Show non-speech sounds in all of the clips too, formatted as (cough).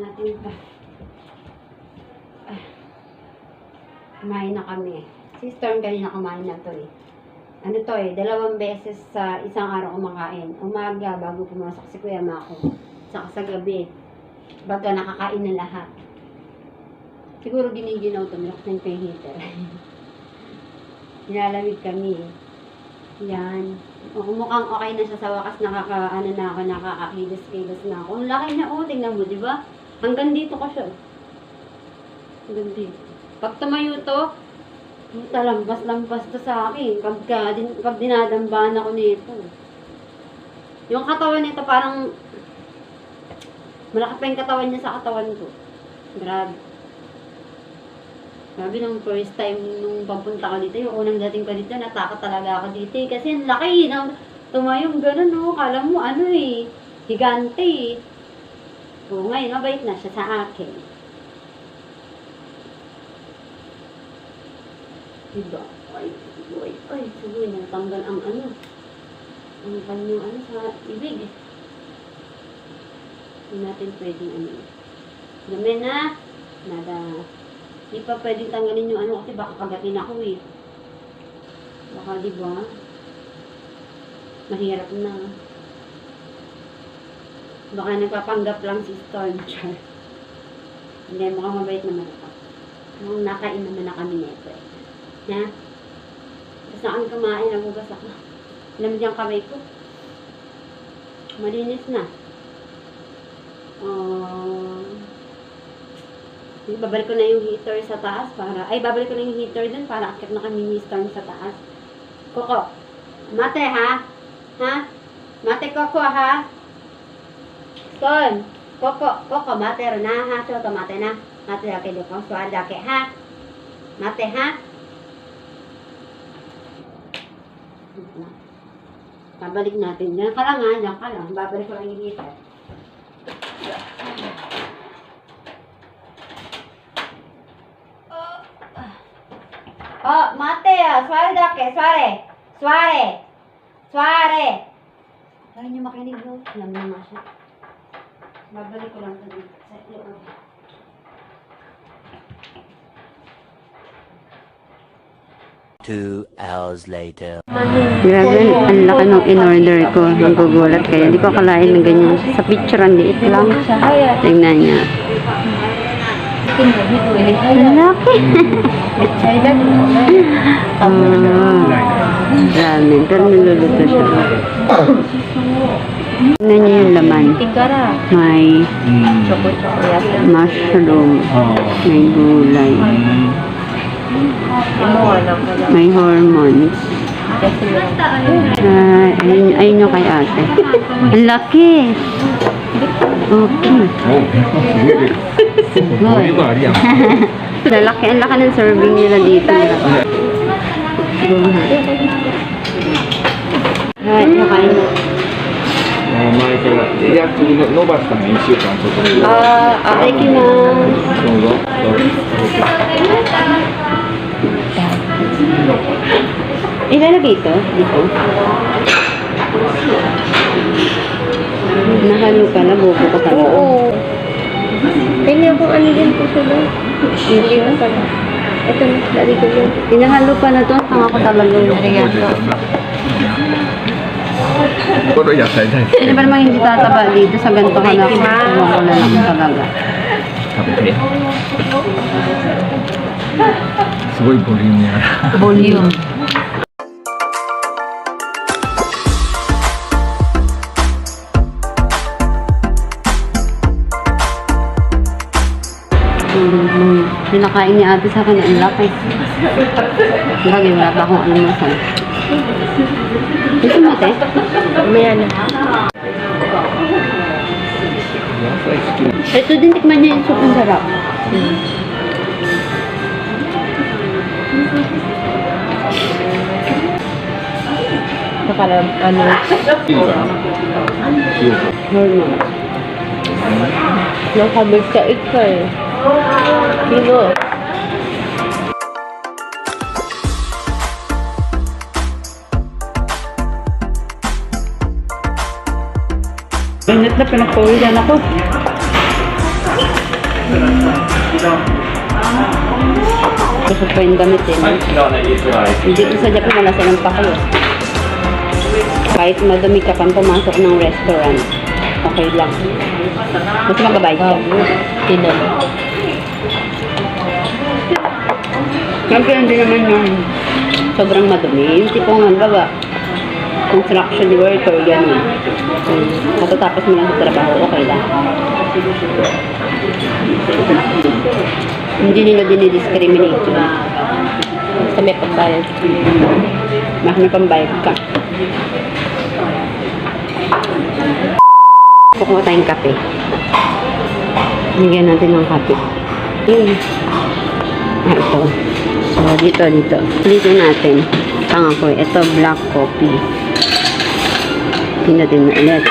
natin pa. Ah. Kumain na kami. Si Storm kanina kumain na to eh. Ano to eh, dalawang beses sa isang araw kumakain. Umaga bago pumasok si Kuya Mako. Saka sa gabi. Baga nakakain na lahat. Siguro giniginaw to, nilaksan ko yung heater. (laughs) Nilalamig kami eh. Yan. Mukhang okay na siya sa wakas. Nakaka, ano na ako, nakakakilos-kilos na ako. Ang laki na, oh, tingnan mo, di ba? Hanggang dito ko siya. Hanggang dito. Pag tumayo to, talampas-lampas to sa akin. Pag, din, pag dinadambahan ako nito. Yung katawan nito parang malaki pa yung katawan niya sa katawan ko. Grabe. Sabi nung first time nung papunta ko dito, yung unang dating ko dito, natakot talaga ako dito eh. Kasi ang laki ng tumayong gano'n, no? Kala mo, ano eh, higante eh. Oo, ngayon, mabait na siya sa akin. Diba? Ay, ay, ay, sabi niya, tanggal ang ano. Ang kanyang ano sa ibig. Hindi natin pwedeng ano. Dami na. Nada. Hindi pa pwedeng tanggalin yung ano kasi baka kagatin ako eh. Baka di ba? Mahirap na. Baka nagpapanggap lang si Storm Char. Hindi, mukhang mabait naman ako. Mukhang nakain naman na kami nito eh. Ha? Basta kami kumain, nagugas ako. Alam mo kamay ko. Malinis na. Um, babalik ko na yung heater sa taas para, ay, babalik ko na yung heater dun para akit na kami ni Storm sa taas. Koko, mate ha? Ha? Mate Koko ha? Storm, Koko, Koko, mate na ha? Choto mate na. Mate dake doko, suar dake ha? Mate ha? Babalik natin. Diyan ka lang ha, diyan ka lang. Babalik ko lang yung heater. Oh, mate ah. Suare dake, suare. Suare. Suare. Kaya niyo makinig no? Alam niyo nga. Babalik ko lang ito dito sa loob. Two hours later. Grabe, ang laki ng in-order ko. Nagugulat kayo. Hindi ko akalain ng ganyan. Sa picture, ang liit lang. Tingnan niya. Ang laki. (laughs) Ah, ramen. Pero niluluto siya. Tingnan niyo yung laman. May mushroom. May gulay. May hormones. Ah, ayun, ayun yung kay ate. (laughs) Ang laki. Okay. (laughs) Good. Lalaki, ang laki ng serving nila dito. Right, nakain mo. 前からいや次の伸ばしたの1週間ちょっと Ah, okay ki na. どうぞどうぞ Ilalagay ito? Dito? Nahalo ka na, buko ka talaga. Oo. Kanya kung ano din po sila. Hindi na pala. Ito na, lali ko yun. Inahalo pa na to, ang ako talaga yung Arigato Puro yan, dahil dahil. Di ba namang hindi tataba dito sa ganito ka na kung wala lang talaga. Sabi ko yan. Suboy volume niya. Volume. Pinakain niya ate sa kanya ang lapay. Lagi wala pa akong ano. Gusto mo ate? Umaya na. Ito din, tikman niya yung soup. Ang sarap. Ito para ano? Normal. Nakabit sa ito eh. Kilo. Na pinagpawilan ako. Gusto pa yung damit eh. Dito sa Japan wala silang pakiyo. Kahit madumi ka pang pumasok ng restaurant, okay lang. Gusto magabayad ka. Tinan. Siyempre, hindi naman yung sobrang madumi. Yung tipong halimbawa, construction worker, gano'n. Um, matatapos mo lang sa trabaho, okay lang. Hindi nila dinidiscriminate. Basta may pambayad. Mas may pambayad ka. Kukuha tayong kape. Bigyan natin ng kape. Yun. Ah, ito. So, dito, dito. Dito natin. Pangako, ito black coffee. Pinutin mo ulit.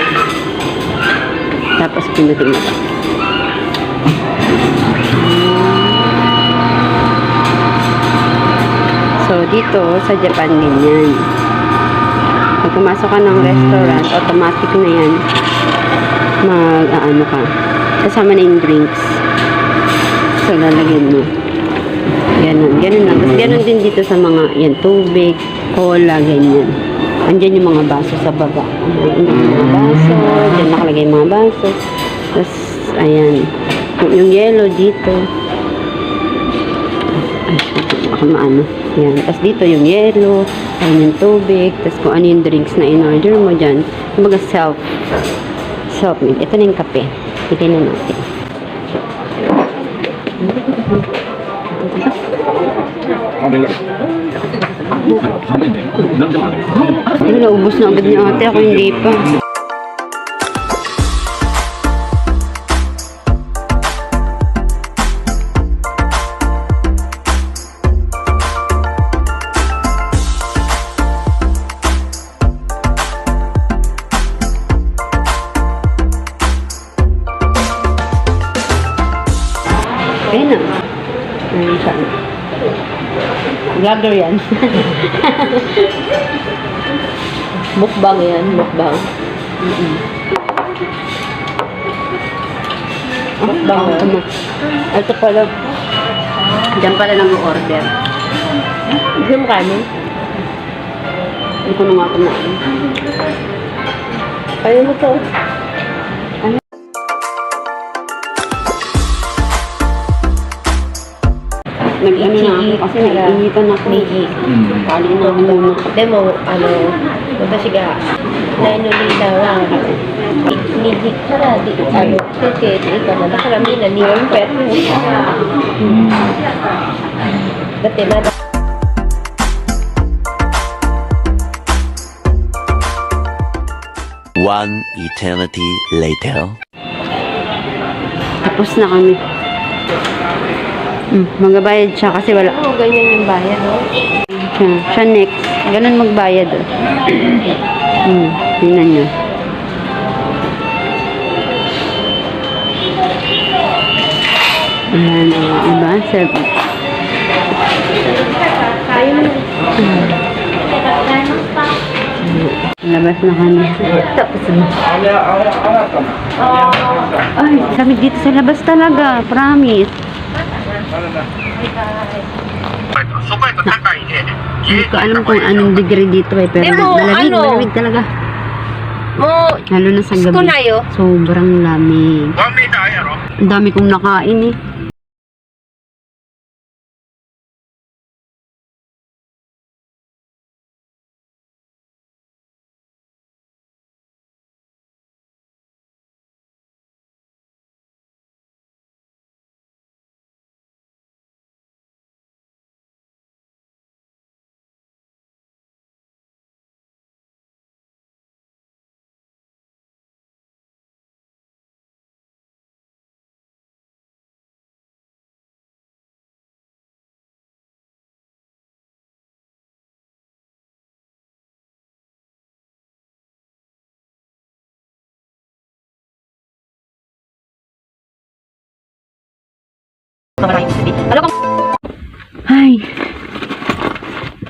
Tapos pinutin mo ito. So, dito sa Japan din yan. Pag pumasok ka ng restaurant, automatic na yan. Mag, ah, ano ka. Kasama na yung drinks. So, lalagyan mo. Ganon, ganon lang. Tapos ganon din dito sa mga, yan, tubig, cola, ganyan. Andyan yung mga baso sa baba. Yung mga baso, dyan nakalagay yung mga baso. Tapos, ayan. Yung, yellow dito. Ay, baka maano. Yan. Tapos dito yung yellow, ayan yung tubig, tapos kung ano yung drinks na in-order mo dyan. Kumbaga self. Self-made. Ito na yung kape. Pili na natin. Ay, naubos na agad ni ate. Ako hindi pa. Vlogger yan. Mukbang yan, mukbang. Mukbang. Tama. Ito pala. Diyan pala nag-order. Hindi mo? Hindi ko na nga kumain. Kaya mo to. nag-ano na ako kasi nag-initan ako. Nigi. Mm. Kali na ako muna. Demo, ano, punta siya. Dahil nulita lang. Nigi ka na, di ko ano. Kasi, di na, nakarami na niyong pet. Mm. Dati na, One eternity later. Tapos na kami. Hmm, magabayad siya kasi wala. Oo, ganyan yung bayan, no? Siya, siya next. Ganun magbayad. Oh. Hmm, tingnan niyo. Ayan, oh, diba? Self. Ayaw mo. Labas na kami. Tapos na. Ay, sabi dito sa labas talaga. Promise. Hindi ko alam kung anong degree dito eh. Pero Pero, malamig, ano? malamig talaga. Mo, Lalo na sa gabi. kunayo. Sobrang lamig. Ang dami kong nakain eh.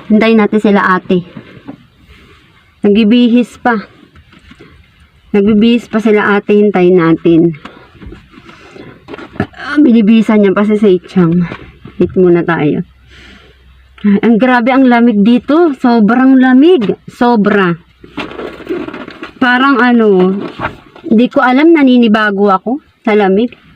Hintayin natin sila ate. Nagbibihis pa. Nagbibihis pa sila ate. Hintayin natin. Ah, binibisan niya pa si Seichang. Hit muna tayo. Ay, ang grabe ang lamig dito. Sobrang lamig. Sobra. Parang ano, hindi ko alam naninibago ako sa lamig.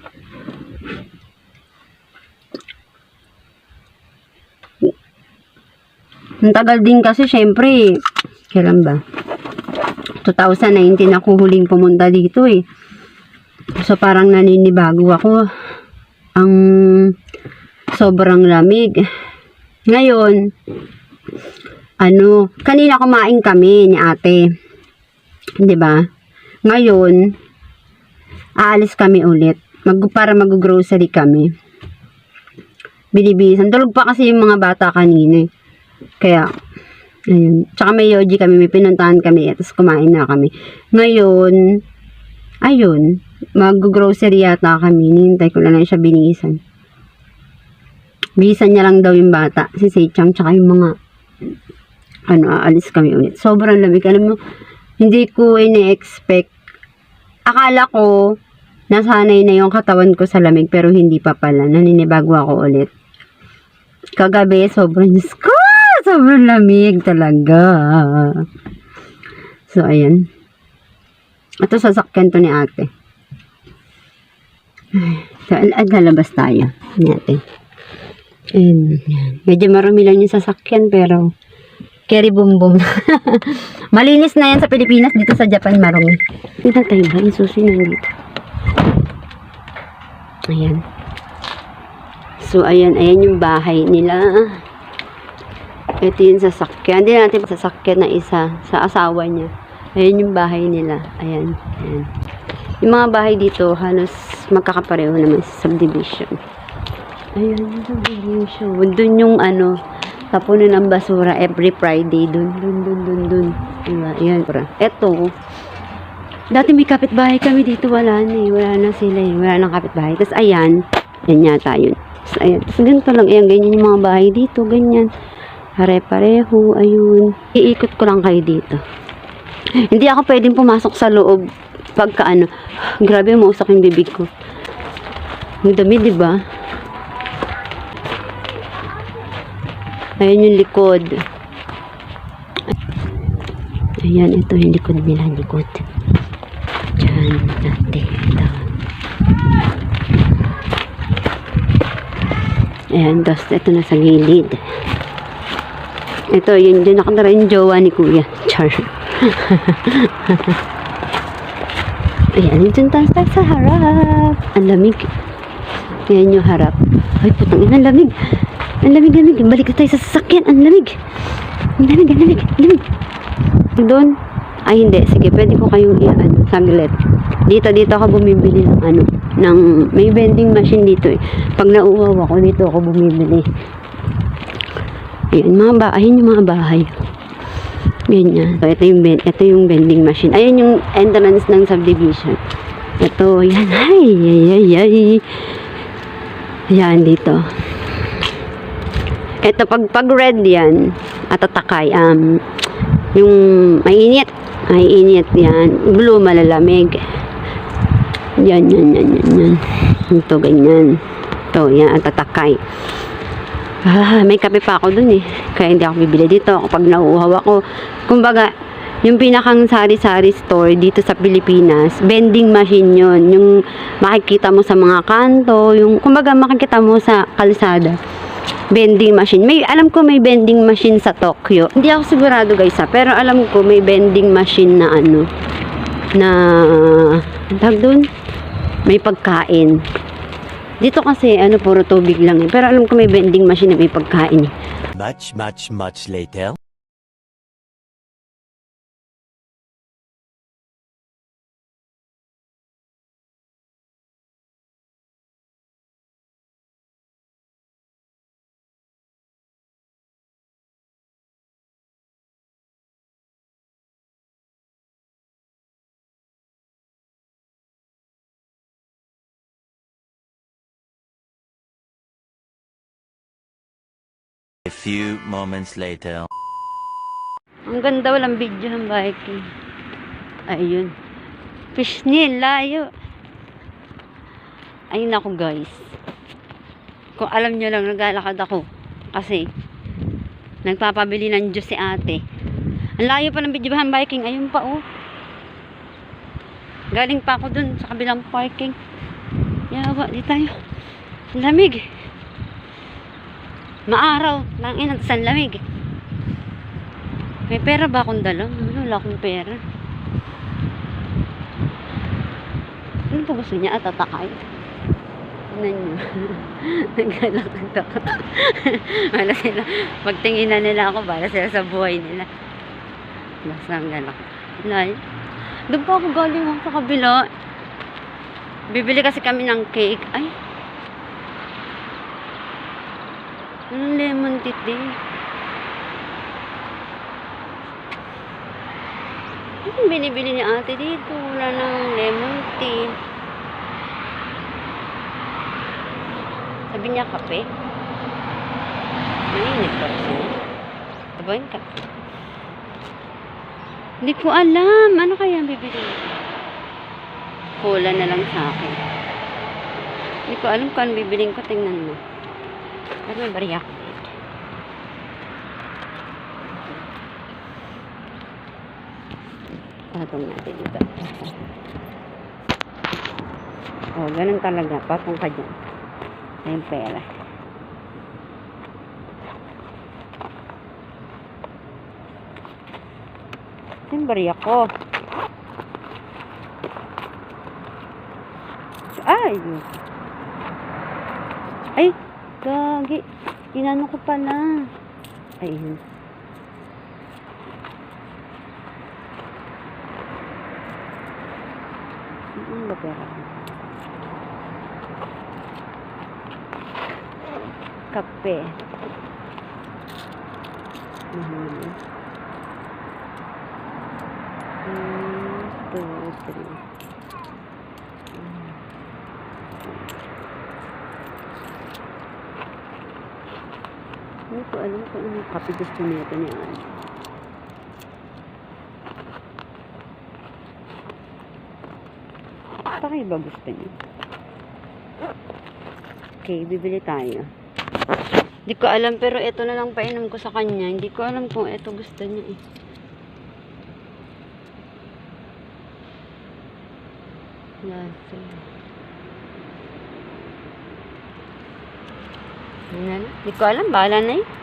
Ang tagal din kasi syempre, kailan ba? 2019 ako huling pumunta dito eh. So parang naninibago ako. Ang sobrang lamig. Ngayon, ano, kanina kumain kami ni ate. 'Di ba? Ngayon, aalis kami ulit. Mag, para mag-grocery kami. Binibisan. Tulog pa kasi yung mga bata kanina. Kaya, ayun. Tsaka may yoji kami, may pinuntahan kami, tapos kumain na kami. Ngayon, ayun, mag-grocery yata kami. Nihintay ko na lang siya binisan. Bisan niya lang daw yung bata, si Seichang, tsaka yung mga, ano, aalis kami ulit. Sobrang lamig. Alam mo, hindi ko ini-expect. Akala ko, nasanay na yung katawan ko sa lamig, pero hindi pa pala. Naninibago ako ulit. Kagabi, sobrang Diyos! Sobrang lamig talaga. So, ayan. Ito sasakyan to ni ate. So, al- al- lalabas tayo. Ayan. yan. Medyo marami lang yung sasakyan, pero carry boom boom. (laughs) Malinis na yan sa Pilipinas, dito sa Japan marumi. Tingnan tayo ba? Yung susi nandito. Ayan. So, ayan, ayan yung bahay nila. Ito yung sasakyan. Hindi natin sasakyan na isa sa asawa niya. Ayan yung bahay nila. Ayan, ayan. Yung mga bahay dito, halos magkakapareho naman sa subdivision. Ayan yung subdivision. Doon yung ano, tapunan ng basura every Friday. Doon, doon, doon, doon, doon. Diba? Ayan. Eto, dati may kapitbahay kami dito. Wala na eh. Wala na sila eh. Wala nang kapitbahay. Tapos ayan, yan yata yun. Tapos ayan, tapos ganito lang. Ayan, ganyan yung mga bahay dito. Ganyan. Pare-pareho. Ayun. Iikot ko lang kayo dito. Hindi ako pwedeng pumasok sa loob pagka ano. Grabe, mausak yung bibig ko. Ang dami, di ba? Ayan yung likod. Ayan, ito yung likod nila, likod. Diyan, natin. Ito. Ayan, tapos ito na sa gilid. Ito, yun, dyan nakatara yung jowa ni kuya. Char. Ayan, dyan tayo sa harap. Ang lamig. Ayan yung harap. Ay, putang ina, ang lamig. Ang lamig, lamig. Balik na tayo sa sasakyan. Ang lamig. Ang lamig, ang lamig, ang lamig. Doon. Ay, hindi. Sige, pwede ko kayong i-ano, saglit. Dito, dito ako bumibili ng ano, ng, may vending machine dito eh. Pag nauuwaw ako, dito ako bumibili. Ayan, mga ba, ayun yung mga bahay. Ganyan. So, ito yung, ito yung vending machine. Ayun yung entrance ng subdivision. Ito, yan. Ay, ay, ay, ay. Yan, dito. Ito, pag, pag red yan, at tatakay, um, yung mainit, mainit yan. Blue, malalamig. Yan, yan, yan, yan, yan. Ito, ganyan. Ito, yan, at tatakay. Ah, may kape pa ako dun eh. Kaya hindi ako bibili dito kapag nauuhaw ako. Kumbaga, yung pinakang sari-sari store dito sa Pilipinas, vending machine yon Yung makikita mo sa mga kanto, yung kumbaga makikita mo sa kalsada. Vending machine. May, alam ko may vending machine sa Tokyo. Hindi ako sigurado guys ha, pero alam ko may vending machine na ano, na, tawag dun? May pagkain. Dito kasi, ano, puro tubig lang eh. Pero alam ko may vending machine na may pagkain eh. Much, much, much later. Few moments later. Ang ganda, walang video ng biking. Ayun. Fishnail, layo. Ay, naku guys. Kung alam nyo lang, naglalakad ako. Kasi, nagpapabili ng juice si ate. Ang layo pa ng Bidyabahan Biking. Ayun pa, oh. Galing pa ako dun sa kabilang parking. Yawa, di tayo. Lamig. Maaraw. Nang ina, sa lamig. May pera ba akong dala? Ano, wala akong pera. Ano po gusto niya? At atakay? Tignan niyo. (laughs) Naglalakad ako. (laughs) Wala sila. Pagtingin na nila ako, bala sila sa buhay nila. Basta ang galak. Nay. Doon pa ako galing ako sa kabila. Bibili kasi kami ng cake. Ay. Anong lemon din? Anong binibili ni ate dito? Wala ng lemon tea. Sabi niya kape. Mainit pa kasi niya. Tabayin ka. Hindi ko alam. Ano kaya ang bibili? Cola na lang sa akin. Hindi ko alam kung ano bibiling ko. Tingnan mo. Ko dito. Patong natin dito. Oh, ganun talaga. Patong ka dyan. Yung pera. Yung bariya ko. Ay! Ay! Gagi. Inano ko pala. Ayun. Ba pera ko? Kape. One, two, three. Hindi anong kape gusto nito ni Anne. Baka iba gusto niya. Okay, bibili tayo. Hindi ko alam pero ito na lang painom ko sa kanya. Hindi ko alam kung ito gusto niya eh. Na? Hindi ko alam. Bahala na eh.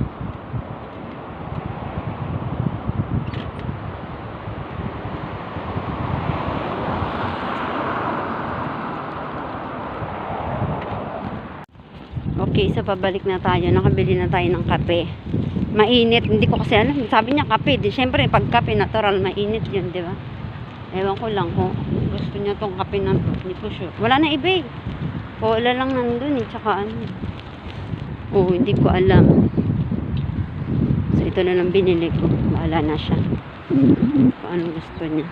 Okay, so pabalik na tayo. Nakabili na tayo ng kape. Mainit. Hindi ko kasi alam. Sabi niya kape. Di, syempre, pag kape natural, mainit yun, di ba? Ewan ko lang kung gusto niya tong kape na to. Hindi ko sure. Wala na iba eh. Wala lang nandun eh. Tsaka ano. Oo, hindi ko alam. So, ito na lang binili ko. Wala na siya. Kung ano gusto niya.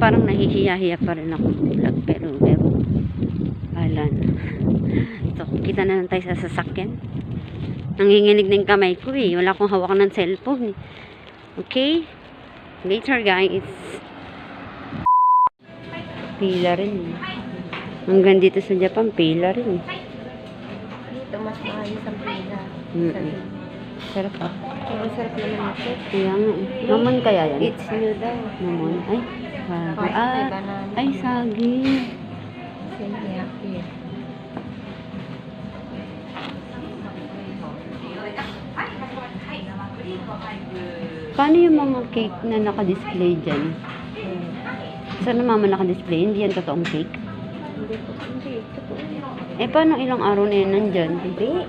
Parang nahihiya-hiya pa rin ako vlog pero pero wala na. (laughs) So, kita na lang tayo sa sasakyan. Nanginginig na yung kamay ko eh. Wala akong hawak ng cellphone eh. Okay? Later guys. Pila rin eh. Hanggang dito sa Japan, pila rin eh. Dito mas maayos ang pila. Mm-mm. Sarap ah. Sarap naman ito. Kaya nga eh. Naman kaya yan? It's new daw. Naman. Ay, may Ah, ay, happy. Paano yung mga cake na naka-display dyan? Saan naman naka-display? Hindi yan totoong cake? Hindi po. Hindi. Totoo yan. Eh, paano ilang araw na yan nandyan? Hindi.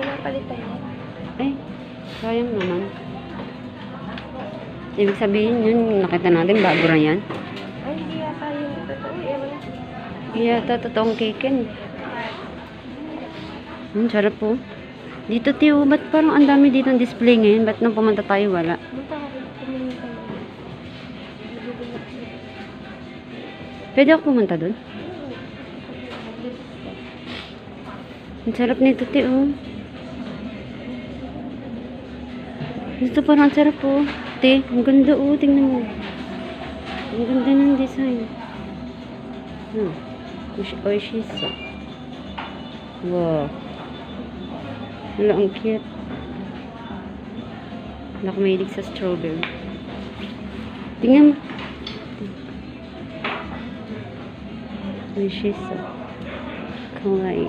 Pinapalitan yan. Eh, sayang naman. Ibig sabihin yun, nakita natin bago na yan. Yata totoong cake yan. Hmm, sarap po. Dito, Tiyo, ba't parang ang dami dito display ngayon? Ba't nang pumunta tayo, wala? Pwede ako pumunta doon? Ang sarap nito, Tiyo. Dito parang ang sarap po. Te, ang ganda oh, tingnan mo. Ang ganda ng design. Hmm. Oish- Oishisa. Wow. Wala, ang cute. Wala sa strawberry. Tingnan mo. Oishisa. Kawaii.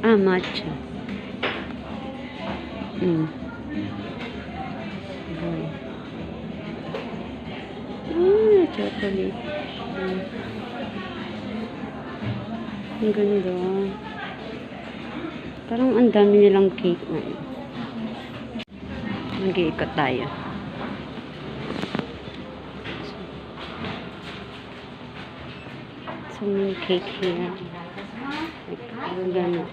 Ah, matcha. Mm. Boy. Ah, chocolate. Mm. Ang ganda. Parang ang dami nilang cake ngayon. Mag-iikot tayo. So, may cake here. Ang ganda.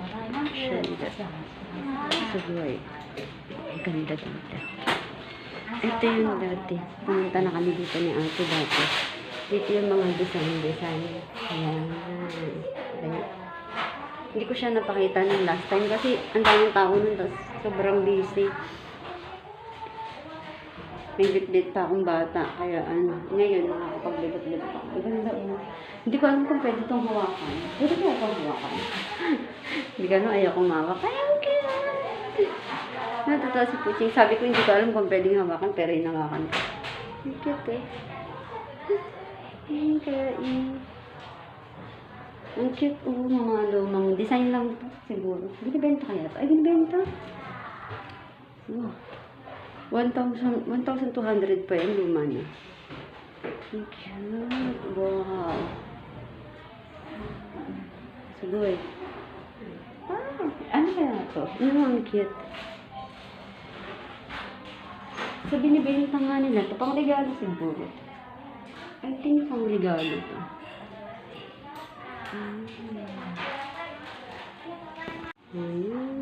Ganda. Siguro. Ang ganda dito. Ito yung dati. Pumunta na kami dito ni ate dati. Dito yung mga design-design. Ayan. Ayan. Hindi ko siya napakita ng last time kasi ang daming tao nun. Tapos sobrang busy. May bit-bit pa akong bata. Kaya ano, ngayon nakakapaglibot-libot ako. Ang ganda oh. Hindi ko alam kung pwede itong hawakan. Pwede kaya itong hawakan. (laughs) Hindi ko alam, ayaw kong mawak. Kaya okay Natatawa si Puching. Sabi ko, hindi ko alam kung pwedeng hawakan, pero hinawakan ko. Ang cute eh. Ang eh. Ang cute, oh, mga lumang design lang ito, siguro. Binibenta kaya ito? Ay, binibenta. Oh. 1,000 1,200 pa yan, luma na. Ang cute. Wow. Eh. Ah, ano kaya ito? Ano ang cute? So, binibenta nga nila ito. Pang regalo siguro. I think pang regalo to. Mm. Mm.